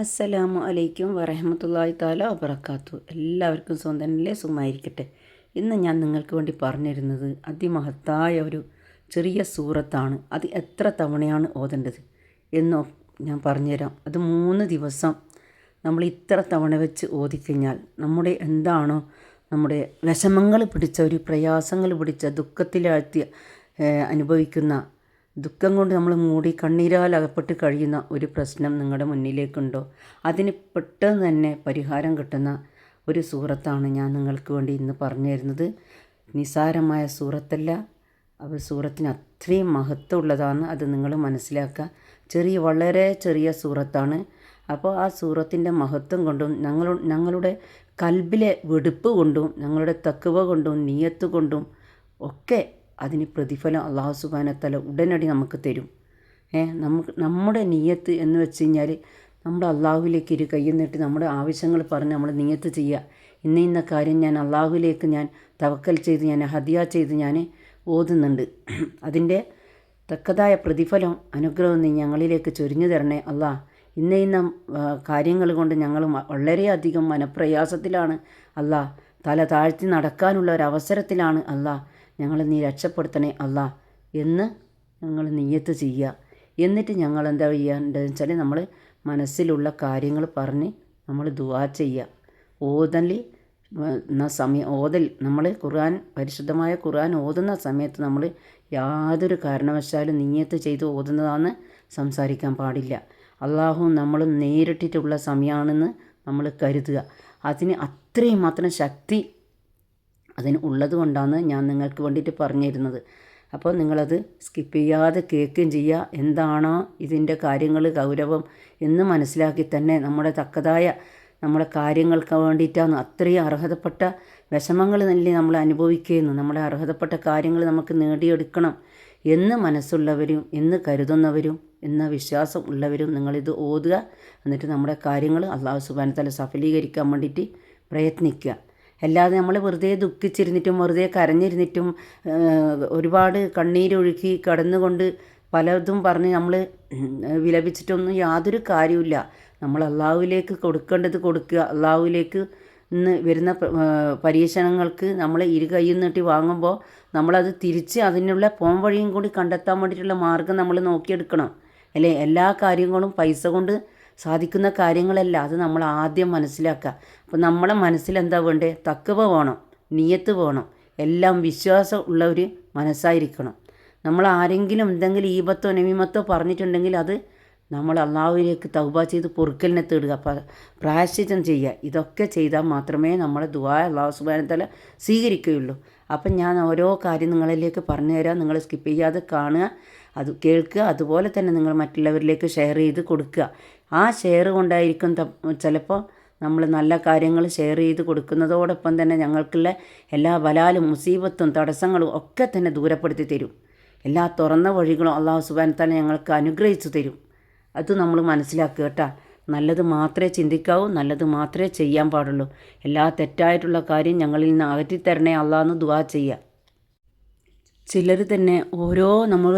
അസ്സലാമു അലൈക്കും വറഹമത്തല്ലാഹി താല വബർക്കാത്തു എല്ലാവർക്കും സ്വന്തനിലെ സുഖമായിരിക്കട്ടെ. ഇന്ന് ഞാൻ നിങ്ങൾക്ക് വേണ്ടി പറഞ്ഞിരുന്നത് അതിമഹത്തായ ഒരു ചെറിയ സൂറത്താണ്. അത് എത്ര തവണയാണ് ഓതേണ്ടത് എന്നോ ഞാൻ പറഞ്ഞുതരാം. അത് മൂന്ന് ദിവസം നമ്മൾ ഇത്ര തവണ വെച്ച് ഓതിക്കഴിഞ്ഞാൽ നമ്മുടെ എന്താണോ നമ്മുടെ വിഷമങ്ങൾ പിടിച്ച ഒരു പ്രയാസങ്ങൾ പിടിച്ച ദുഃഖത്തിലാഴ്ത്തിയ അനുഭവിക്കുന്ന ദുഃഖം കൊണ്ട് നമ്മൾ മൂടി കണ്ണീരാൽ അകപ്പെട്ട് കഴിയുന്ന ഒരു പ്രശ്നം നിങ്ങളുടെ മുന്നിലേക്കുണ്ടോ? അതിന് പെട്ടെന്ന് തന്നെ പരിഹാരം കിട്ടുന്ന ഒരു സൂറത്താണ് ഞാൻ നിങ്ങൾക്ക് വേണ്ടി ഇന്ന് പറഞ്ഞു തരുന്നത്. നിസാരമായ സൂറത്തല്ല. അത് സൂറത്തിന് അത്രയും മഹത്വമുള്ളതാണ് അത് നിങ്ങൾ മനസ്സിലാക്കുക. ചെറിയ വളരെ ചെറിയ സൂറത്താണ്. അപ്പോൾ ആ സൂറത്തിന്റെ മഹത്വം കൊണ്ടും ഞങ്ങൾ ഞങ്ങളുടെ കൽബിലെ വെടുപ്പ് കൊണ്ടും ഞങ്ങളുടെ തക്കുവ കൊണ്ടും നീയത്ത് കൊണ്ടും ഒക്കെ അതിന് പ്രതിഫലം അള്ളാഹു സുബാനത്തല ഉടനടി നമുക്ക് തരും. ഏ നമുക്ക് നമ്മുടെ നീയത്ത് എന്ന് വെച്ച് കഴിഞ്ഞാൽ നമ്മുടെ അള്ളാഹുവിലേക്ക് ഇരു കൈ നീട്ടി നമ്മുടെ ആവശ്യങ്ങൾ പറഞ്ഞ് നമ്മൾ നീയത്ത് ചെയ്യുക ഇന്ന ഇന്ന കാര്യം ഞാൻ അള്ളാഹുവിലേക്ക് ഞാൻ തവക്കൽ ചെയ്ത് ഞാൻ ഹദിയ ചെയ്ത് ഞാൻ ഓതുന്നുണ്ട്. അതിന്റെ തക്കതായ പ്രതിഫലം അനുഗ്രഹം നീ ഞങ്ങളിലേക്ക് ചൊരിഞ്ഞു തരണേ അള്ളാ. ഇന്ന ഇന്ന കാര്യങ്ങൾ കൊണ്ട് ഞങ്ങൾ വളരെയധികം മനപ്രയാസത്തിലാണ് അല്ലാ തല താഴ്ത്തി നടക്കാനുള്ള ഒരു അവസരത്തിലാണ് അല്ലാ ഞങ്ങളെ നീ രക്ഷപ്പെടുത്തണേ അല്ല എന്ന് ഞങ്ങൾ നീയത്ത് ചെയ്യുക. എന്നിട്ട് ഞങ്ങൾ എന്താ ചെയ്യേണ്ടതെന്ന് വെച്ചാൽ നമ്മൾ മനസ്സിലുള്ള കാര്യങ്ങൾ പറഞ്ഞ് നമ്മൾ ദുവാ ചെയ്യുക. ഓതലി സമയം ഓതൽ നമ്മൾ ഖുർആൻ പരിശുദ്ധമായ ഖുർആൻ ഓതുന്ന സമയത്ത് നമ്മൾ യാതൊരു കാരണവശാലും നീയത്ത് ചെയ്ത് ഓതുന്നതാണെന്ന് സംസാരിക്കാൻ പാടില്ല. അള്ളാഹു നമ്മൾ നേരിട്ടിട്ടുള്ള സമയമാണെന്ന് നമ്മൾ കരുതുക. അതിന് അത്രയും മാത്രം ശക്തി അതിന് ഉള്ളത് കൊണ്ടാണ് ഞാൻ നിങ്ങൾക്ക് വേണ്ടിയിട്ട് പറഞ്ഞു തരുന്നത് അപ്പോൾ നിങ്ങളത് സ്കിപ്പ് ചെയ്യാതെ കേൾക്കുകയും ചെയ്യുക. എന്താണോ ഇതിന്റെ കാര്യങ്ങൾ ഗൗരവം എന്ന് മനസ്സിലാക്കി തന്നെ നമ്മുടെ തക്കതായ നമ്മുടെ കാര്യങ്ങൾക്ക് വേണ്ടിയിട്ടാണ് അത്രയും അർഹതപ്പെട്ട വിഷമങ്ങൾ തന്നെ നമ്മൾ അനുഭവിക്കുന്നു നമ്മുടെ അർഹതപ്പെട്ട കാര്യങ്ങൾ നമുക്ക് നേടിയെടുക്കണം എന്ന് മനസ്സുള്ളവരും എന്ന് കരുതുന്നവരും എന്ന വിശ്വാസം ഉള്ളവരും നിങ്ങളിത് ഓതുക. എന്നിട്ട് നമ്മുടെ കാര്യങ്ങൾ അള്ളാഹു സുബാനത്തല സഫലീകരിക്കാൻ വേണ്ടിയിട്ട് പ്രയത്നിക്കുക. അല്ലാതെ നമ്മൾ വെറുതെ ദുഃഖിച്ചിരുന്നിട്ടും വെറുതെ കരഞ്ഞിരുന്നിട്ടും ഒരുപാട് കണ്ണീരൊഴുക്കി കടന്നുകൊണ്ട് പലതും പറഞ്ഞ് നമ്മൾ വിലപിച്ചിട്ടൊന്നും യാതൊരു കാര്യമില്ല നമ്മൾ അള്ളാഹുവിലേക്ക് കൊടുക്കേണ്ടത് കൊടുക്കുക. അള്ളാഹുവിലേക്ക് ഇന്ന് വരുന്ന പരീക്ഷണങ്ങൾക്ക് നമ്മൾ ഇരു കൈയിൽ നീട്ടി വാങ്ങുമ്പോൾ നമ്മളത് തിരിച്ച് അതിനുള്ള പോം വഴിയും കൂടി കണ്ടെത്താൻ വേണ്ടിയിട്ടുള്ള മാർഗം നമ്മൾ നോക്കിയെടുക്കണം. അല്ലേ? എല്ലാ കാര്യങ്ങളും പൈസ കൊണ്ട് സാധിക്കുന്ന കാര്യങ്ങളല്ല. അത് നമ്മൾ ആദ്യം മനസ്സിലാക്കുക. അപ്പോൾ നമ്മളെ മനസ്സിൽ എന്താ വേണ്ടേ? തക്കവ വേണം. നിയത്ത് വേണം. എല്ലാം വിശ്വാസം ഉള്ള ഒരു മനസ്സായിരിക്കണം. നമ്മൾ ആരെങ്കിലും എന്തെങ്കിലും ഈപത്തോ നെമിമത്തോ പറഞ്ഞിട്ടുണ്ടെങ്കിൽ അത് നമ്മൾ അള്ളാഹുവിലേക്ക് തൗബ ചെയ്ത് പൊറുക്കലിനെ തേടുക. പ്രായശ്ചിത്തം ചെയ്യുക. ഇതൊക്കെ ചെയ്താൽ മാത്രമേ നമ്മളെ ദുആ അള്ളാഹു സുബാനത്തല സ്വീകരിക്കുകയുള്ളൂ. അപ്പം ഞാൻ ഓരോ കാര്യം നിങ്ങളിലേക്ക് പറഞ്ഞു തരാം. നിങ്ങൾ സ്കിപ്പ് ചെയ്യാതെ കാണുക. അത് കേൾക്കുക. അതുപോലെ തന്നെ നിങ്ങൾ മറ്റുള്ളവരിലേക്ക് ഷെയർ ചെയ്ത് കൊടുക്കുക. ആ ഷെയർ കൊണ്ടായിരിക്കും ചിലപ്പോൾ നമ്മൾ നല്ല കാര്യങ്ങൾ ഷെയർ ചെയ്ത് കൊടുക്കുന്നതോടൊപ്പം തന്നെ ഞങ്ങൾക്കുള്ള എല്ലാ ബലാലും മുസീബത്തും തടസ്സങ്ങളും ഒക്കെ തന്നെ ദൂരപ്പെടുത്തി തരും. എല്ലാ തുറന്ന വഴികളും അള്ളാഹു സുബാൻ തന്നെ ഞങ്ങൾക്ക് അനുഗ്രഹിച്ചു തരും. അത് നമ്മൾ മനസ്സിലാക്കുക കേട്ടോ. നല്ലത് മാത്രമേ ചിന്തിക്കാവൂ നല്ലത് മാത്രമേ ചെയ്യാൻ പാടുള്ളൂ. എല്ലാ തെറ്റായിട്ടുള്ള കാര്യം ഞങ്ങളിൽ നിന്ന് അകറ്റിത്തരണേ അള്ളാന്ന് ദുവാ ചെയ്യുക ചിലർ തന്നെ ഓരോ നമ്മൾ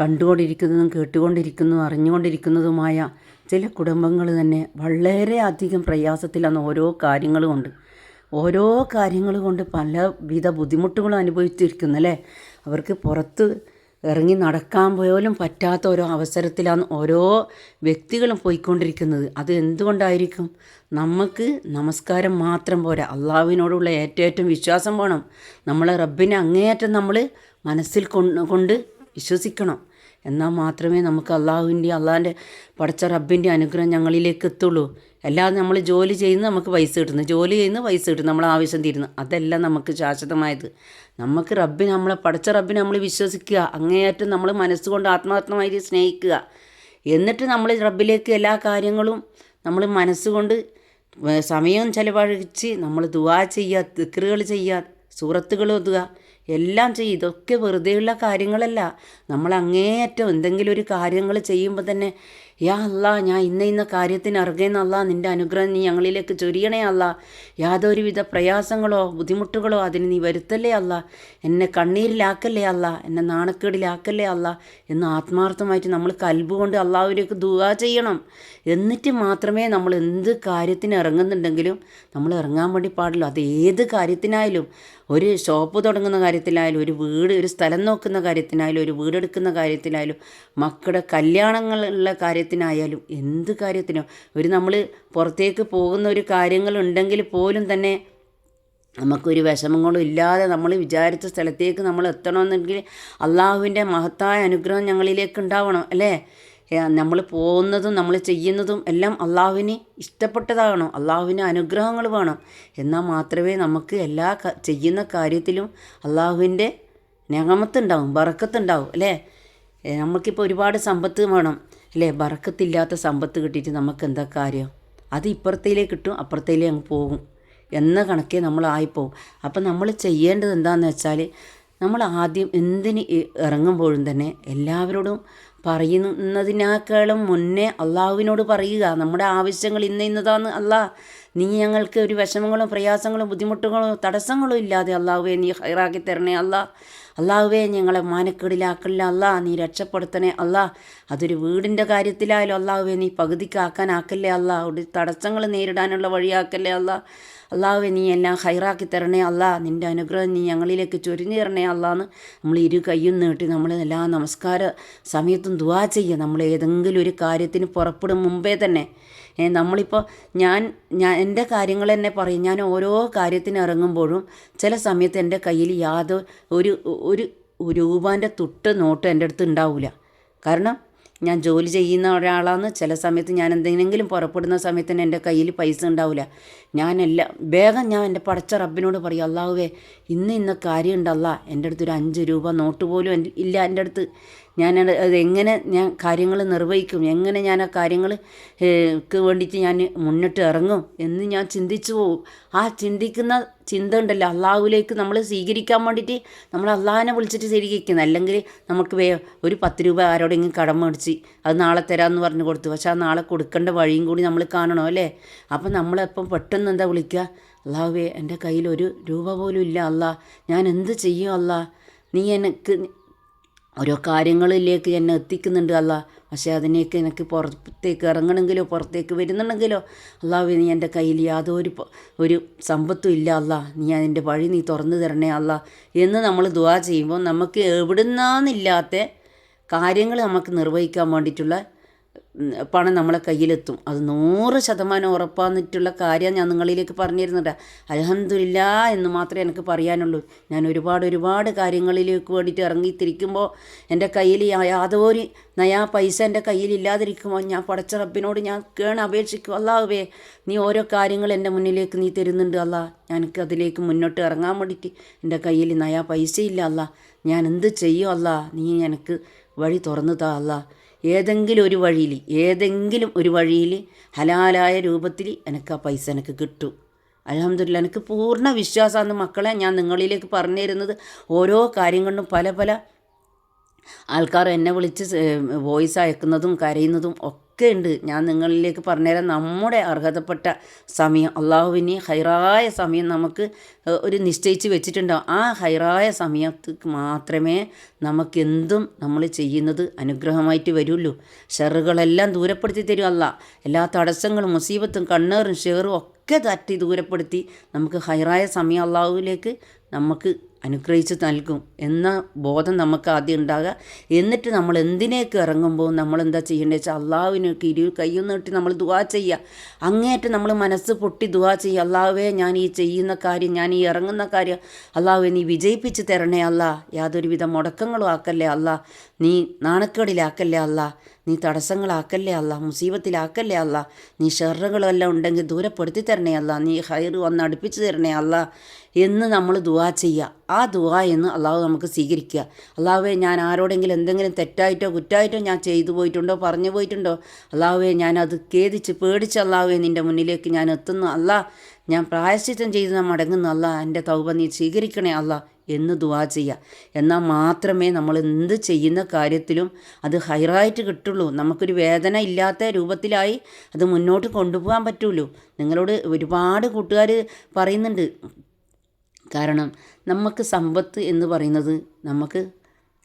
കണ്ടുകൊണ്ടിരിക്കുന്നതും കേട്ടുകൊണ്ടിരിക്കുന്നതും അറിഞ്ഞുകൊണ്ടിരിക്കുന്നതുമായ ചില കുടുംബങ്ങൾ തന്നെ വളരെയധികം പ്രയാസത്തിലാണ് ഓരോ കാര്യങ്ങൾ കൊണ്ട് ഓരോ കാര്യങ്ങൾ കൊണ്ട് പലവിധ ബുദ്ധിമുട്ടുകളും അനുഭവിച്ചിരിക്കുന്നു അല്ലേ? അവർക്ക് പുറത്ത് ഇറങ്ങി നടക്കാൻ പോലും പറ്റാത്ത ഓരോ അവസരത്തിലാണ് ഓരോ വ്യക്തികളും പോയിക്കൊണ്ടിരിക്കുന്നത്. അത് എന്തുകൊണ്ടായിരിക്കും? നമുക്ക് നമസ്കാരം മാത്രം പോരാ. അള്ളാഹുവിനോടുള്ള ഏറ്റവും വിശ്വാസം വേണം. നമ്മളെ റബ്ബിനെ അങ്ങേയറ്റം നമ്മൾ മനസ്സിൽ കൊണ്ട് വിശ്വസിക്കണം. എന്നാൽ മാത്രമേ നമുക്ക് അള്ളാഹുവിന്റെ അള്ളാഹിന്റെ പടച്ച റബ്ബിന്റെ അനുഗ്രഹം ഞങ്ങളിലേക്ക് എത്തുള്ളൂ. അല്ലാതെ നമ്മൾ ജോലി ചെയ്യുന്ന നമുക്ക് പൈസ കിട്ടുന്നു. ജോലി ചെയ്യുന്ന പൈസ കിട്ടുന്നു. നമ്മൾ ആവശ്യം തീരുന്നു. അതല്ല നമുക്ക് ശാശ്വതമായത്. നമുക്ക് റബ്ബിന് നമ്മളെ പടച്ച റബ്ബിനെ നമ്മൾ വിശ്വസിക്കുക. അങ്ങേയറ്റം നമ്മൾ മനസ്സുകൊണ്ട് ആത്മാർത്ഥമായി സ്നേഹിക്കുക. എന്നിട്ട് നമ്മൾ റബ്ബിലേക്ക് എല്ലാ കാര്യങ്ങളും നമ്മൾ മനസ്സുകൊണ്ട് സമയം ചിലവഴിച്ച് നമ്മൾ ദുവാ ചെയ്യുക തിക്കറുകൾ ചെയ്യുക സൂറത്തുകൾ ഒതുക എല്ലാം ചെയ്യും ഇതൊക്കെ വെറുതെയുള്ള കാര്യങ്ങളല്ല. നമ്മൾ അങ്ങേയറ്റം എന്തെങ്കിലും ഒരു കാര്യങ്ങൾ ചെയ്യുമ്പോൾ തന്നെ യാ അല്ലാ ഞാൻ ഇന്ന ഇന്ന കാര്യത്തിന് ഇറങ്ങുന്ന അല്ലാ നിന്റെ അനുഗ്രഹം നീ ഞങ്ങളിലേക്ക് ചൊരിയണേ അല്ല യാതൊരുവിധ പ്രയാസങ്ങളോ ബുദ്ധിമുട്ടുകളോ അതിന് നീ വരുത്തല്ലേ അല്ല എന്നെ കണ്ണീരിലാക്കല്ലേ അല്ല എന്നെ നാണക്കേടിലാക്കല്ലേ അല്ല എന്ന് ആത്മാർത്ഥമായിട്ട് നമ്മൾ കൽബ് കൊണ്ട് അള്ളാഹുവിലേക്ക് ദുവാ ചെയ്യണം. എന്നിട്ട് മാത്രമേ നമ്മൾ എന്ത് കാര്യത്തിന് ഇറങ്ങുന്നുണ്ടെങ്കിലും നമ്മൾ ഇറങ്ങാൻ വേണ്ടി പാടുള്ളൂ അത് ഏത് കാര്യത്തിനായാലും ഒരു ഷോപ്പ് തുടങ്ങുന്ന കാര്യത്തിലായാലും ഒരു വീട് ഒരു സ്ഥലം നോക്കുന്ന കാര്യത്തിനായാലും ഒരു വീടെടുക്കുന്ന കാര്യത്തിലായാലും മക്കളുടെ കല്യാണങ്ങളുള്ള കാര്യത്തിനായാലും എന്ത് കാര്യത്തിനോ ഒരു നമ്മൾ പുറത്തേക്ക് പോകുന്ന ഒരു കാര്യങ്ങളുണ്ടെങ്കിൽ പോലും തന്നെ നമുക്കൊരു വിഷമങ്ങളും ഇല്ലാതെ നമ്മൾ വിചാരിച്ച സ്ഥലത്തേക്ക് നമ്മൾ എത്തണമെന്നുണ്ടെങ്കിൽ അള്ളാഹുവിന്റെ മഹത്തായ അനുഗ്രഹം ഞങ്ങളിലേക്ക് ഉണ്ടാവണം അല്ലേ? നമ്മൾ പോകുന്നതും നമ്മൾ ചെയ്യുന്നതും എല്ലാം അള്ളാഹുവിന് ഇഷ്ടപ്പെട്ടതാകണം. അള്ളാഹുവിന് അനുഗ്രഹങ്ങൾ വേണം. എന്നാൽ മാത്രമേ നമുക്ക് എല്ലാ ചെയ്യുന്ന കാര്യത്തിലും അള്ളാഹുവിന്റെ ഞങ്ങമത്തുണ്ടാവും ബറക്കത്തുണ്ടാവും അല്ലേ? നമുക്കിപ്പോൾ ഒരുപാട് സമ്പത്ത് വേണം അല്ലേ? ബറക്കത്തില്ലാത്ത സമ്പത്ത് കിട്ടിയിട്ട് നമുക്ക് എന്താ കാര്യം? അത് ഇപ്പുറത്തേലേ കിട്ടും അപ്പുറത്തേലേ അങ്ങ് പോകും എന്ന കണക്കേ നമ്മളായിപ്പോവും അപ്പം നമ്മൾ ചെയ്യേണ്ടത് എന്താണെന്ന് വെച്ചാൽ നമ്മൾ ആദ്യം എന്തിന് ഇറങ്ങുമ്പോഴും തന്നെ എല്ലാവരോടും പറയുന്നതിനേക്കാളും മുന്നേ അള്ളാഹുവിനോട് പറയുക നമ്മുടെ ആവശ്യങ്ങൾ ഇന്ന ഇന്നതാന്ന് അല്ലാ. നീ ഞങ്ങൾക്ക് ഒരു വിഷമങ്ങളും പ്രയാസങ്ങളും ബുദ്ധിമുട്ടുകളും തടസ്സങ്ങളും ഇല്ലാതെ അള്ളാഹുവെ നീ ഹൈറാക്കി തരണേ അല്ലാ. അള്ളാഹുവേ ഞങ്ങളെ മാനക്കേടിലാക്കല്ല അല്ലാ നീ രക്ഷപ്പെടുത്തണേ. അല്ലാ അതൊരു വീടിന്റെ കാര്യത്തിലായാലും അള്ളാഹുവേ നീ പകുതിക്കാക്കാനാക്കല്ലേ. അല്ലാ ഒരു തടസ്സങ്ങൾ നേരിടാനുള്ള വഴിയാക്കല്ലേ. അല്ലാ അള്ളാഹുവെ നീ എല്ലാം ഹൈറാക്കി തരണേ. അല്ലാ നിന്റെ അനുഗ്രഹം നീ ഞങ്ങളിലേക്ക് ചൊരിഞ്ഞു തരണേ. അല്ലാന്ന് നമ്മൾ ഇരു കൈയും നീട്ടി നമ്മൾ എല്ലാ നമസ്കാര സമയത്തും ദുവാ ചെയ്യുക. നമ്മൾ ഏതെങ്കിലും ഒരു കാര്യത്തിന് പുറപ്പെടും മുമ്പേ തന്നെ നമ്മളിപ്പോൾ ഞാൻ ഞാൻ എന്റെ കാര്യങ്ങൾ തന്നെ പറയും. ഞാൻ ഓരോ കാര്യത്തിന് ഇറങ്ങുമ്പോഴും ചില സമയത്ത് എന്റെ കയ്യിൽ യാതൊരു ഒരു ഒരു രൂപാന്റെ തുട്ട് നോട്ട് എന്റെ അടുത്ത് ഉണ്ടാവില്ല കാരണം ഞാൻ ജോലി ചെയ്യുന്ന ഒരാളാണ് ചില സമയത്ത് ഞാൻ എന്തെങ്കിലും പുറപ്പെടുന്ന സമയത്ത് തന്നെ എന്റെ കയ്യിൽ പൈസ ഉണ്ടാവില്ല ഞാനെല്ലാം വേഗം ഞാൻ എന്റെ പടച്ച റബ്ബിനോട് പറയും അള്ളാഹുവേ ഇന്ന് ഇന്ന കാര്യം ഉണ്ടല്ല എന്റെ അടുത്ത് ഒരു അഞ്ച് രൂപ നോട്ട് പോലും ഇല്ല എന്റെ അടുത്ത്. ഞാൻ അത് എങ്ങനെ ഞാൻ കാര്യങ്ങൾ നിർവഹിക്കും? എങ്ങനെ ഞാൻ ആ കാര്യങ്ങൾ വേണ്ടിയിട്ട് ഞാൻ മുന്നിട്ട് ഇറങ്ങും എന്ന് ഞാൻ ചിന്തിച്ചു പോകും ആ ചിന്തിക്കുന്ന ചിന്ത ഉണ്ടല്ലോ. അള്ളാഹുലേക്ക് നമ്മൾ സ്വീകരിക്കാൻ വേണ്ടിയിട്ട് നമ്മൾ അള്ളാഹിനെ വിളിച്ചിട്ട് സ്വീകരിക്കുന്നത് അല്ലെങ്കിൽ നമുക്ക് വേ ഒരു പത്ത് രൂപ ആരോടെങ്കിലും കടം മേടിച്ച് അത് നാളെ തരാമെന്ന് പറഞ്ഞു കൊടുത്തു. പക്ഷെ ആ നാളെ കൊടുക്കേണ്ട വഴിയും കൂടി നമ്മൾ കാണണോ അല്ലേ? അപ്പം നമ്മളെപ്പം പെട്ടെന്ന് എന്താ വിളിക്കുക? അള്ളാഹുവേ എന്റെ കയ്യിൽ ഒരു രൂപ പോലും ഇല്ല അല്ലാ ഞാൻ എന്ത് ചെയ്യും അല്ലാ നീ എനിക്ക് ഓരോ കാര്യങ്ങളിലേക്ക് എന്നെ എത്തിക്കുന്നുണ്ട് അല്ല പക്ഷേ അതിനേക്ക് എനിക്ക് പുറത്തേക്ക് ഇറങ്ങണമെങ്കിലോ പുറത്തേക്ക് വരുന്നുണ്ടെങ്കിലോ അള്ളാഹു നീ എന്റെ കയ്യിൽ യാതൊരു ഒരു സമ്പത്തും ഇല്ല അല്ല നീ അതിന്റെ വഴി നീ തുറന്നു തരണേ അല്ല എന്ന് നമ്മൾ ദുവാ ചെയ്യുമ്പോൾ നമുക്ക് എവിടുന്നാന്നില്ലാത്ത കാര്യങ്ങൾ നമുക്ക് നിർവഹിക്കാൻ വേണ്ടിയിട്ടുള്ള പണം നമ്മളെ കയ്യിലെത്തും. അത് നൂറ് ശതമാനം ഉറപ്പാന്നിട്ടുള്ള കാര്യം ഞാൻ നിങ്ങളിലേക്ക് പറഞ്ഞിരുന്നുണ്ട് അലഹമില്ല എന്ന് മാത്രമേ എനിക്ക് പറയാനുള്ളൂ. ഞാൻ ഒരുപാട് ഒരുപാട് കാര്യങ്ങളിലേക്ക് വേണ്ടിയിട്ട് ഇറങ്ങിത്തിരിക്കുമ്പോൾ എന്റെ കയ്യിൽ യാതൊരു നയാ പൈസ എന്റെ കയ്യിൽ ഇല്ലാതിരിക്കുമ്പോൾ ഞാൻ പടച്ച റബ്ബിനോട് ഞാൻ കേണ അപേക്ഷിക്കും. അല്ലാവേ നീ ഓരോ കാര്യങ്ങൾ എന്റെ മുന്നിലേക്ക് നീ തരുന്നുണ്ട് അല്ല. എനിക്ക് അതിലേക്ക് മുന്നോട്ട് ഇറങ്ങാൻ വേണ്ടിയിട്ട് എന്റെ കയ്യിൽ നയാ പൈസയില്ല അല്ല. ഞാൻ എന്ത് ചെയ്യും അല്ല? നീ എനിക്ക് വഴി തുറന്നു താ അല്ല. ഏതെങ്കിലും ഒരു വഴിയിൽ ഏതെങ്കിലും ഒരു വഴിയിൽ ഹലാലായ രൂപത്തിൽ എനിക്ക് ആ പൈസ എനിക്ക് കിട്ടും. അലഹമില്ല എനിക്ക് പൂർണ വിശ്വാസമാണ് മക്കളെ ഞാൻ നിങ്ങളിലേക്ക് പറഞ്ഞു തരുന്നത് ഓരോ കാര്യം കൊണ്ടും പല പല ആൾക്കാർ എന്നെ വിളിച്ച് വോയിസ് അയക്കുന്നതും കരയുന്നതും ഒക്കെ ഒക്കെ ഉണ്ട് ഞാൻ നിങ്ങളിലേക്ക് പറഞ്ഞുതരാം. നമ്മുടെ അർഹതപ്പെട്ട സമയം അള്ളാഹുവിനെ ഹൈറായ സമയം നമുക്ക് ഒരു നിശ്ചയിച്ച് വെച്ചിട്ടുണ്ടാവും. ആ ഹൈറായ സമയത്തേക്ക് മാത്രമേ നമുക്കെന്തും നമ്മൾ ചെയ്യുന്നത് അനുഗ്രഹമായിട്ട് വരുള്ളൂ. ഷെറുകളെല്ലാം ദൂരപ്പെടുത്തി തരും അല്ല. എല്ലാ തടസ്സങ്ങളും മുസീബത്തും കണ്ണേറും ഷെറും ഒക്കെ തട്ടി ദൂരപ്പെടുത്തി നമുക്ക് ഹൈറായ സമയം അള്ളാഹുവിലേക്ക് നമുക്ക് അനുഗ്രഹിച്ച് നൽകും എന്ന ബോധം നമുക്ക് ആദ്യം ഉണ്ടാകുക. എന്നിട്ട് നമ്മൾ എന്തിനേക്ക് ഇറങ്ങുമ്പോൾ നമ്മൾ എന്താ ചെയ്യേണ്ടത് വെച്ചാൽ അള്ളാഹുവിനൊക്കെ ഇരു കയ്യും നീട്ടി നമ്മൾ ദുവാ ചെയ്യുക. അങ്ങേറ്റം നമ്മൾ മനസ്സ് പൊട്ടി ദുവാ ചെയ്യുക. അള്ളാഹുവേ ഞാൻ ഈ ചെയ്യുന്ന കാര്യം ഞാൻ ഈ ഇറങ്ങുന്ന കാര്യം അള്ളാഹുവെ നീ വിജയിപ്പിച്ച് തരണേ അല്ല യാതൊരുവിധ മുടക്കങ്ങളും ആക്കല്ലേ അല്ല നീ നാണക്കേടിലാക്കല്ലേ അല്ല നീ തടസ്സങ്ങളാക്കല്ലേ അല്ല മുസീബത്തിലാക്കല്ലേ അല്ല നീ ഷെറുകളെല്ലാം ഉണ്ടെങ്കിൽ ദൂരപ്പെടുത്തി തരണേ അല്ല നീ ഹൈർ വന്ന് അടുപ്പിച്ച് തരണേ അല്ല എന്ന് നമ്മൾ ദുവാ ചെയ്യുക. ആ ദുവാ എന്ന് അള്ളാഹു നമുക്ക് സ്വീകരിക്കുക. അള്ളാഹുവേ ഞാൻ ആരോടെങ്കിലും എന്തെങ്കിലും തെറ്റായിട്ടോ കുറ്റായിട്ടോ ഞാൻ ചെയ്തു പോയിട്ടുണ്ടോ പറഞ്ഞു പോയിട്ടുണ്ടോ? അള്ളാഹുവേ ഞാൻ അത് ഖേദിച്ച് പേടിച്ച് അള്ളാഹുവെ നിന്റെ മുന്നിലേക്ക് ഞാൻ എത്തുന്നു. അല്ല ഞാൻ പ്രായശ്ചിത്തം ചെയ്ത് മടങ്ങുന്നു. അല്ല എന്റെ തൗപ നീ സ്വീകരിക്കണേ അല്ല എന്ന് ദുവാ ചെയ്യുക. എന്നാൽ മാത്രമേ നമ്മൾ എന്ത് ചെയ്യുന്ന കാര്യത്തിലും അത് ഹൈറായിട്ട് കിട്ടുള്ളൂ. നമുക്കൊരു വേദന ഇല്ലാത്ത രൂപത്തിലായി അത് മുന്നോട്ട് കൊണ്ടുപോകാൻ പറ്റുള്ളൂ. നിങ്ങളോട് ഒരുപാട് കൂട്ടുകാർ പറയുന്നുണ്ട്. കാരണം നമുക്ക് സമ്പത്ത് എന്ന് പറയുന്നത് നമുക്ക്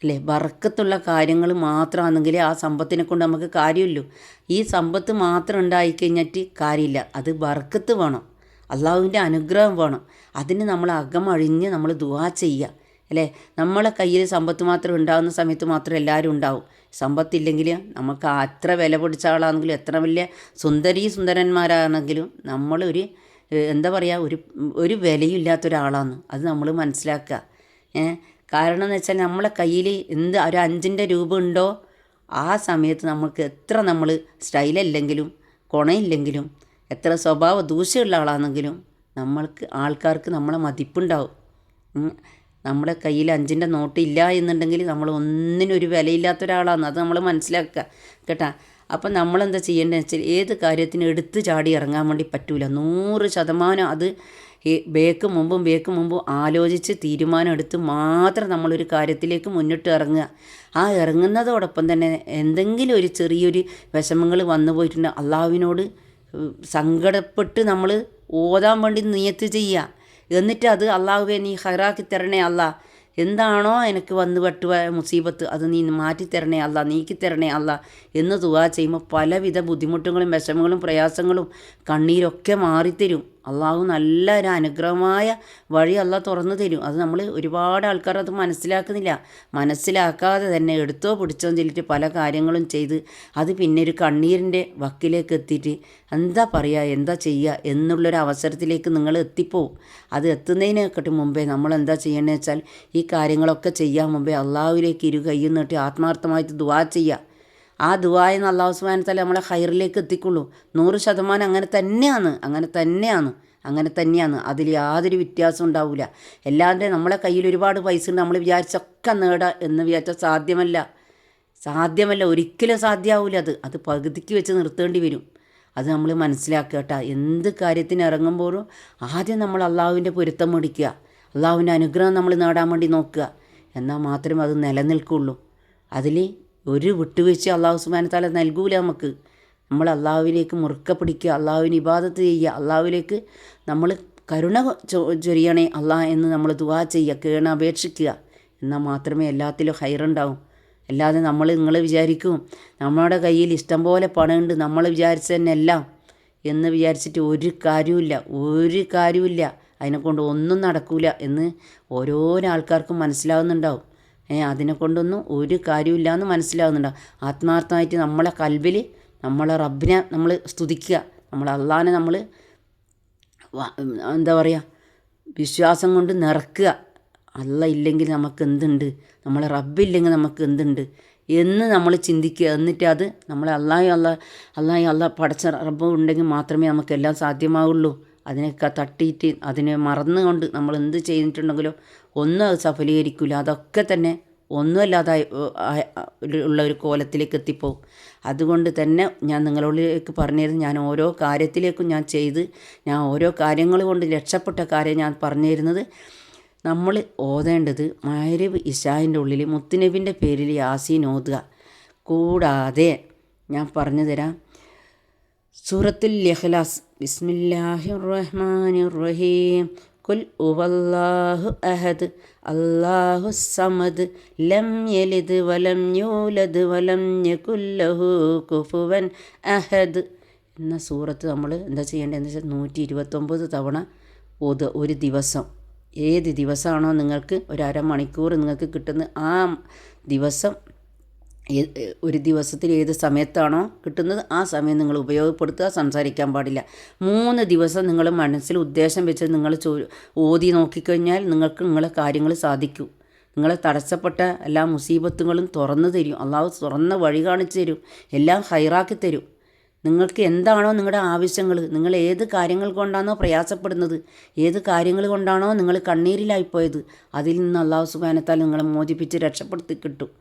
അല്ലേ? വറക്കത്തുള്ള കാര്യങ്ങൾ മാത്രമാണെങ്കിൽ ആ സമ്പത്തിനെ കൊണ്ട് നമുക്ക് കാര്യമില്ലൂ ഈ സമ്പത്ത് മാത്രം ഉണ്ടായി കഴിഞ്ഞിട്ട് കാര്യമില്ല. അത് വറക്കത്ത് വേണം. അള്ളാഹുവിന്റെ അനുഗ്രഹം വേണം. അതിന് നമ്മൾ അകമഴിഞ്ഞ് നമ്മൾ ദുവാ ചെയ്യുക. അല്ലേ? നമ്മളെ കയ്യിൽ സമ്പത്ത് മാത്രം ഉണ്ടാകുന്ന സമയത്ത് മാത്രം എല്ലാവരും ഉണ്ടാവും. സമ്പത്തില്ലെങ്കിൽ നമുക്ക് അത്ര വില പിടിച്ച ആളാണെങ്കിലും എത്ര വലിയ സുന്ദരീ സുന്ദരന്മാരാണെങ്കിലും നമ്മളൊരു എന്താ പറയുക ഒരു ഒരു വിലയില്ലാത്ത ഒരാളാണ്. അത് നമ്മൾ മനസ്സിലാക്കുക. കാരണം എന്ന് വെച്ചാൽ നമ്മളെ കയ്യിൽ എന്ത് ഒരു അഞ്ചിന്റെ രൂപ ഉണ്ടോ ആ സമയത്ത് നമുക്ക് എത്ര നമ്മൾ സ്റ്റൈലല്ലെങ്കിലും കുണയില്ലെങ്കിലും എത്ര സ്വഭാവ ദൂഷ്യമുള്ള ആളാണെങ്കിലും നമ്മൾക്ക് ആൾക്കാർക്ക് നമ്മളെ മതിപ്പുണ്ടാവും. നമ്മുടെ കയ്യിൽ അഞ്ചിന്റെ നോട്ട് ഇല്ല എന്നുണ്ടെങ്കിൽ നമ്മൾ ഒന്നിനും ഒരു വിലയില്ലാത്ത ഒരാളാണ്. അത് നമ്മൾ മനസ്സിലാക്കുക കേട്ടാ? അപ്പം നമ്മളെന്താ ചെയ്യേണ്ടതെന്ന് വെച്ചാൽ ഏത് കാര്യത്തിന് എടുത്ത് ചാടി ഇറങ്ങാൻ വേണ്ടി പറ്റൂല. നൂറ് ശതമാനം അത് ബേക്ക് മുമ്പും ബേക്ക് മുമ്പും ആലോചിച്ച് തീരുമാനം എടുത്ത് മാത്രം നമ്മളൊരു കാര്യത്തിലേക്ക് മുന്നിട്ട് ഇറങ്ങുക. ആ ഇറങ്ങുന്നതോടൊപ്പം തന്നെ എന്തെങ്കിലും ഒരു ചെറിയൊരു വിഷമങ്ങൾ വന്നു പോയിട്ടുണ്ടെങ്കിൽ അള്ളാഹുവിനോട് ഏഹ് സങ്കടപ്പെട്ട് നമ്മൾ ഓതാൻ വേണ്ടി നിയത്ത് ചെയ്യുക. എന്നിട്ട് അത് അള്ളാഹുവെ നീ ഹൈറാക്കി തരണേ അല്ല എന്താണോ എനിക്ക് വന്ന് പെട്ടുപോയ മുസീബത്ത് അത് നീ മാറ്റി തരണേ അല്ല നീക്കി തരണേ അല്ല എന്ന് തുക ചെയ്യുമ്പോൾ പലവിധ ബുദ്ധിമുട്ടുകളും വിഷമങ്ങളും പ്രയാസങ്ങളും കണ്ണീരൊക്കെ മാറിത്തരും. അള്ളാഹു നല്ല ഒരു അനുഗ്രഹമായ വഴി അള്ളാഹ് തുറന്നു തരും. അത് നമ്മൾ ഒരുപാട് ആൾക്കാർ അത് മനസ്സിലാക്കുന്നില്ല. മനസ്സിലാക്കാതെ തന്നെ എടുത്തോ പിടിച്ചോ ചൊല്ലിട്ട് പല കാര്യങ്ങളും ചെയ്ത് അത് പിന്നെ ഒരു കണ്ണീരിന്റെ വക്കിലേക്ക് എത്തിയിട്ട് എന്താ പറയുക എന്താ ചെയ്യുക എന്നുള്ളൊരു അവസരത്തിലേക്ക് നിങ്ങൾ എത്തിപ്പോവും. അത് എത്തുന്നതിനെക്കാട്ടും മുമ്പേ നമ്മൾ എന്താ ചെയ്യണമെന്ന് വെച്ചാൽ ഈ കാര്യങ്ങളൊക്കെ ചെയ്യാൻ മുമ്പേ അള്ളാഹുവിലേക്ക് ഇരു കൈ നീട്ടി ആത്മാർത്ഥമായിട്ട് ദുവാ ചെയ്യുക ആ ദുവായെന്ന് അള്ളാഹു സുബാനത്തല നമ്മളെ ഹൈറിലേക്ക് എത്തിക്കുള്ളൂ. നൂറ് ശതമാനം അങ്ങനെ തന്നെയാണ് അങ്ങനെ തന്നെയാണ് അങ്ങനെ തന്നെയാണ്. അതിൽ യാതൊരു വ്യത്യാസം ഉണ്ടാവില്ല എല്ലാവരുടെ നമ്മളെ കയ്യിൽ ഒരുപാട് പൈസ ഉണ്ട് നമ്മൾ വിചാരിച്ചൊക്കെ നേടാം എന്ന് വിചാരിച്ചാൽ സാധ്യമല്ല. സാധ്യമല്ല ഒരിക്കലും സാധ്യമാവില്ല അത്. അത് പകുതിക്ക് വെച്ച് നിർത്തേണ്ടി വരും. അത് നമ്മൾ മനസ്സിലാക്കുക കേട്ടോ. എന്ത് കാര്യത്തിന് ഇറങ്ങുമ്പോഴും ആദ്യം നമ്മൾ അള്ളാഹുവിന്റെ പൊരുത്തം മേടിക്കുക. അള്ളാഹുവിന്റെ അനുഗ്രഹം നമ്മൾ നേടാൻ വേണ്ടി നോക്കുക. എന്നാൽ മാത്രമേ അത് നിലനിൽക്കുള്ളൂ. അതിൽ ഒരു വിട്ടുവീഴ്ച അള്ളാഹു സുബാനത്താല നൽകൂല നമുക്ക്. നമ്മൾ അള്ളാഹുവിലേക്ക് മുറുക്ക പിടിക്കുക അള്ളാഹുവിന് ഇബാദത്ത് ചെയ്യുക അള്ളാഹുവിലേക്ക് നമ്മൾ കരുണ ചൊരിയണേ അള്ളാഹ് എന്ന് നമ്മൾ ദുവാ ചെയ്യുക കേണ അപേക്ഷിക്കുക. എന്നാൽ മാത്രമേ എല്ലാത്തിലും ഹൈറുണ്ടാവും അല്ലാതെ നമ്മൾ നിങ്ങൾ വിചാരിക്കും നമ്മുടെ കയ്യിൽ ഇഷ്ടം പോലെ പണമുണ്ട് നമ്മൾ വിചാരിച്ച തന്നെ എല്ലാം എന്ന് വിചാരിച്ചിട്ട് ഒരു കാര്യമില്ല ഒരു കാര്യമില്ല അതിനെക്കൊണ്ട് ഒന്നും നടക്കില്ല എന്ന് ഓരോരോ ആൾക്കാർക്കും മനസ്സിലാവുന്നുണ്ടാവും. അതിനെ കൊണ്ടൊന്നും ഒരു കാര്യമില്ല എന്ന് മനസ്സിലാവുന്നുണ്ടാവും ആത്മാർത്ഥമായിട്ട് നമ്മളെ കൽവിൽ നമ്മളെ റബ്ബിനെ നമ്മൾ സ്തുതിക്കുക. നമ്മൾ അള്ളാനെ നമ്മൾ എന്താ പറയുക വിശ്വാസം കൊണ്ട് നിറക്കുക. അല്ല ഇല്ലെങ്കിൽ നമുക്ക് എന്തുണ്ട്? നമ്മളെ റബ്ബില്ലെങ്കിൽ നമുക്ക് എന്തുണ്ട്? എന്ന് നമ്മൾ ചിന്തിക്കുക. എന്നിട്ട് അത് നമ്മളെ അള്ളാഹി അല്ല അള്ളാഹി അല്ല പടച്ച റബ്ബ് ഉണ്ടെങ്കിൽ മാത്രമേ നമുക്കെല്ലാം സാധ്യമാവുള്ളൂ. അതിനൊക്കെ തട്ടിയിട്ട് അതിനെ മറന്നുകൊണ്ട് നമ്മൾ എന്ത് ചെയ്തിട്ടുണ്ടെങ്കിലും ഒന്നും അത് സഫലീകരിക്കില്ല അതൊക്കെ തന്നെ ഒന്നുമല്ലാതായി ഉള്ള ഒരു കോലത്തിലേക്ക് എത്തിപ്പോവും. അതുകൊണ്ട് തന്നെ ഞാൻ നിങ്ങളോടേക്ക് പറഞ്ഞത് ഞാൻ ഓരോ കാര്യത്തിലേക്കും ഞാൻ ചെയ്ത് ഞാൻ ഓരോ കാര്യങ്ങൾ കൊണ്ട് രക്ഷപ്പെട്ട കാര്യം ഞാൻ പറഞ്ഞു തരുന്നത് നമ്മൾ ഓതേണ്ടത് മഹരബ് ഇഷായിന്റെ ഉള്ളിൽ മുത്തുനബിന്റെ പേരിൽ യാസീൻ ഓതുക. കൂടാതെ ഞാൻ പറഞ്ഞു തരാം സൂറത്തുൽ ഇഖ്ലാസ്. ബിസ്മില്ലാഹിർ റഹ്മാനിർ റഹീം കുൽ ഉവല്ലാഹു അഹദ്. അല്ലാഹു സമദ്. ലം യലിദ് വലം യൂലദ് വലം യകുല്ലഹു കുഫുവൻ അഹദ്. എന്ന സൂറത്ത് നമ്മൾ എന്താ ചെയ്യേണ്ടതെന്ന് വെച്ചാൽ നൂറ്റി ഇരുപത്തൊമ്പത് തവണ ഓത് ഒരു ദിവസം. ഏത് ദിവസമാണോ നിങ്ങൾക്ക് ഒരു അരമണിക്കൂർ നിങ്ങൾക്ക് കിട്ടുന്ന ആ ദിവസം ഒരു ദിവസത്തിൽ ഏത് സമയത്താണോ കിട്ടുന്നത് ആ സമയം നിങ്ങൾ ഉപയോഗപ്പെടുത്തുക സംസാരിക്കാൻ പാടില്ല. മൂന്ന് ദിവസം നിങ്ങൾ മനസ്സിൽ ഉദ്ദേശം വെച്ച് നിങ്ങൾ ചോ ഓതി നോക്കിക്കഴിഞ്ഞാൽ നിങ്ങൾക്ക് നിങ്ങളെ കാര്യങ്ങൾ സാധിക്കൂ. നിങ്ങളെ തടസ്സപ്പെട്ട എല്ലാ മുസീബത്തുകളും തുറന്നു തരും. അള്ളാഹു തുറന്ന വഴി കാണിച്ചു തരും. എല്ലാം ഹൈറാക്കി തരും. നിങ്ങൾക്ക് എന്താണോ നിങ്ങളുടെ ആവശ്യങ്ങൾ നിങ്ങൾ ഏത് കാര്യങ്ങൾ കൊണ്ടാണോ പ്രയാസപ്പെടുന്നത് ഏത് കാര്യങ്ങൾ കൊണ്ടാണോ നിങ്ങൾ കണ്ണീരിലായിപ്പോയത് അതിൽ നിന്ന് അള്ളാഹു സുബാനത്താൽ നിങ്ങളെ മോചിപ്പിച്ച് രക്ഷപ്പെടുത്തി കിട്ടും.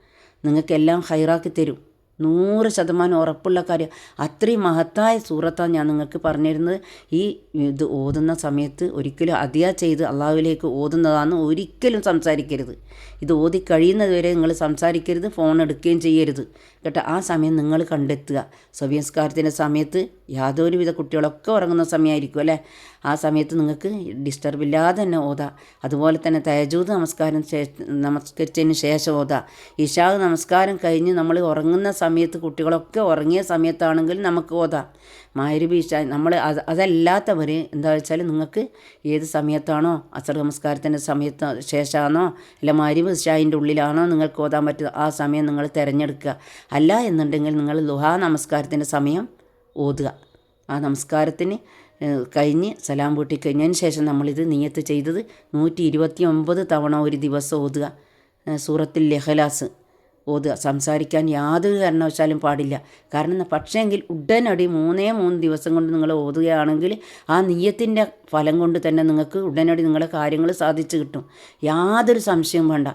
നിങ്ങൾക്കെല്ലാം ഹൈറാക്കി തരും. നൂറ് ശതമാനം ഉറപ്പുള്ള കാര്യം. അത്രയും മഹത്തായ സൂറത്താണ് ഞാൻ നിങ്ങൾക്ക് പറഞ്ഞിരുന്നത്. ഈ ഇത് ഓതുന്ന സമയത്ത് ഒരിക്കലും അതിയാ ചെയ്ത് അള്ളാഹുവിലേക്ക് ഓതുന്നതാണ് ഒരിക്കലും സംസാരിക്കരുത്. ഇത് ഓതി കഴിയുന്നത് വരെ നിങ്ങൾ സംസാരിക്കരുത് ഫോൺ എടുക്കുകയും ചെയ്യരുത്. കേട്ടോ ആ സമയം നിങ്ങൾ കണ്ടെത്തുക. സ്വഭ്യംസ്കാരത്തിന്റെ സമയത്ത് യാതൊരുവിധ കുട്ടികളൊക്കെ ഉറങ്ങുന്ന സമയമായിരിക്കും അല്ലേ? ആ സമയത്ത് നിങ്ങൾക്ക് ഡിസ്റ്റർബ് ഇല്ലാതെ തന്നെ ഓതാം. അതുപോലെ തന്നെ തയജൂത് നമസ്കാരം നമസ്കരിച്ചതിന് ശേഷം ഓതാം. ഇഷാവ് നമസ്കാരം കഴിഞ്ഞ് നമ്മൾ ഉറങ്ങുന്ന സമയത്ത് കുട്ടികളൊക്കെ ഉറങ്ങിയ സമയത്താണെങ്കിൽ നമുക്ക് ഓതാം. മായരുബി ഇഷ നമ്മൾ അത് അതല്ലാത്തവർ എന്താ വെച്ചാൽ നിങ്ങൾക്ക് ഏത് സമയത്താണോ അസർ നമസ്കാരത്തിന്റെ സമയത്ത് ശേഷമാണോ അല്ല മാരിബ് ഇഷായിന്റെ ഉള്ളിലാണോ നിങ്ങൾക്ക് ഓതാൻ പറ്റുന്നത് ആ സമയം നിങ്ങൾ തിരഞ്ഞെടുക്കുക. അല്ല എന്നുണ്ടെങ്കിൽ നിങ്ങൾ ലുഹാ നമസ്കാരത്തിന്റെ സമയം ഓതുക. ആ നമസ്കാരത്തിന് കഴിഞ്ഞ് സലാം പൂട്ടി കഴിഞ്ഞതിന് ശേഷം നമ്മളിത് നീയത്ത് ചെയ്തത് നൂറ്റി ഇരുപത്തി ഒമ്പത് തവണ ഒരു ദിവസം ഓതുക. സൂറത്തിൽ ലഹലാസ് ഓതുക സംസാരിക്കാൻ യാതൊരു കാരണവശാലും പാടില്ല. കാരണം പക്ഷേങ്കിൽ ഉടനടി മൂന്നേ മൂന്ന് ദിവസം കൊണ്ട് നിങ്ങൾ ഓതുകയാണെങ്കിൽ ആ നീയത്തിന്റെ ഫലം കൊണ്ട് തന്നെ നിങ്ങൾക്ക് ഉടനടി നിങ്ങളുടെ കാര്യങ്ങൾ സാധിച്ചു കിട്ടും. യാതൊരു സംശയവും വേണ്ട.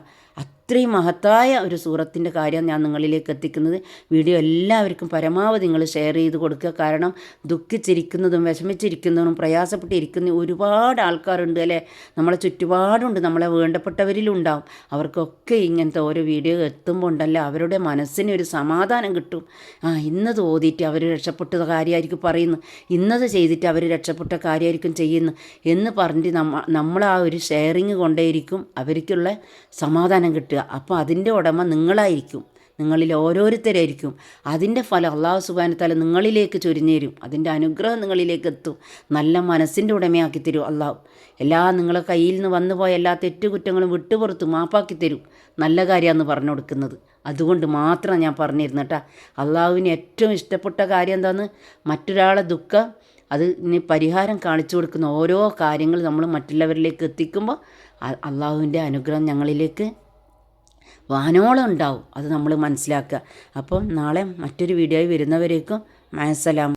അത്രയും മഹത്തായ ഒരു സൂറത്തിന്റെ കാര്യം ഞാൻ നിങ്ങളിലേക്ക് എത്തിക്കുന്നത്. വീഡിയോ എല്ലാവർക്കും പരമാവധി നിങ്ങൾ ഷെയർ ചെയ്ത് കൊടുക്കുക. കാരണം ദുഃഖിച്ചിരിക്കുന്നതും വിഷമിച്ചിരിക്കുന്നതും പ്രയാസപ്പെട്ടിരിക്കുന്ന ഒരുപാട് ആൾക്കാരുണ്ട് അല്ലേ? നമ്മളെ ചുറ്റുപാടുണ്ട്. നമ്മളെ വേണ്ടപ്പെട്ടവരിലുണ്ടാവും. അവർക്കൊക്കെ ഇങ്ങനത്തെ ഓരോ വീഡിയോ എത്തുമ്പോൾ ഉണ്ടല്ലോ അവരുടെ മനസ്സിന് ഒരു സമാധാനം കിട്ടും. ആ ഇന്നത് ഓതിയിട്ട് അവർ രക്ഷപ്പെട്ട കാര്യമായിരിക്കും പറയുന്നു. ഇന്നത് ചെയ്തിട്ട് അവർ രക്ഷപ്പെട്ട കാര്യമായിരിക്കും ചെയ്യുന്നു. എന്ന് പറഞ്ഞിട്ട് നമ്മ നമ്മൾ ആ ഒരു ഷെയറിങ് കൊണ്ടേയിരിക്കും. അവർക്കുള്ള സമാധാനം കിട്ടുക അപ്പോൾ അതിന്റെ ഉടമ നിങ്ങളായിരിക്കും. നിങ്ങളിൽ ഓരോരുത്തരായിരിക്കും. അതിന്റെ ഫലം അള്ളാഹു സുബാനത്താല നിങ്ങളിലേക്ക് ചൊരിഞ്ഞു തരും അതിന്റെ അനുഗ്രഹം നിങ്ങളിലേക്ക് എത്തും. നല്ല മനസ്സിന്റെ ഉടമയാക്കി തരും അള്ളാഹു. എല്ലാ നിങ്ങളെ കയ്യിൽ നിന്ന് വന്നു പോയ എല്ലാ തെറ്റുകുറ്റങ്ങളും വിട്ടുപുറത്ത് മാപ്പാക്കി തരും. നല്ല കാര്യമാണ് പറഞ്ഞു കൊടുക്കുന്നത്. അതുകൊണ്ട് മാത്രം ഞാൻ പറഞ്ഞിരുന്നു കേട്ടോ. അള്ളാഹുവിന് ഏറ്റവും ഇഷ്ടപ്പെട്ട കാര്യം എന്താണെന്ന് മറ്റൊരാളെ ദുഃഖം അത് ഇനി പരിഹാരം കാണിച്ചു കൊടുക്കുന്ന ഓരോ കാര്യങ്ങൾ നമ്മൾ മറ്റുള്ളവരിലേക്ക് എത്തിക്കുമ്പോൾ അള്ളാഹുവിന്റെ അനുഗ്രഹം ഞങ്ങളിലേക്ക് വാനോളം ഉണ്ടാവും. അത് നമ്മൾ മനസ്സിലാക്കുക. അപ്പം നാളെ മറ്റൊരു വീഡിയോയിൽ വരുന്നവരേക്കും മാസലാം.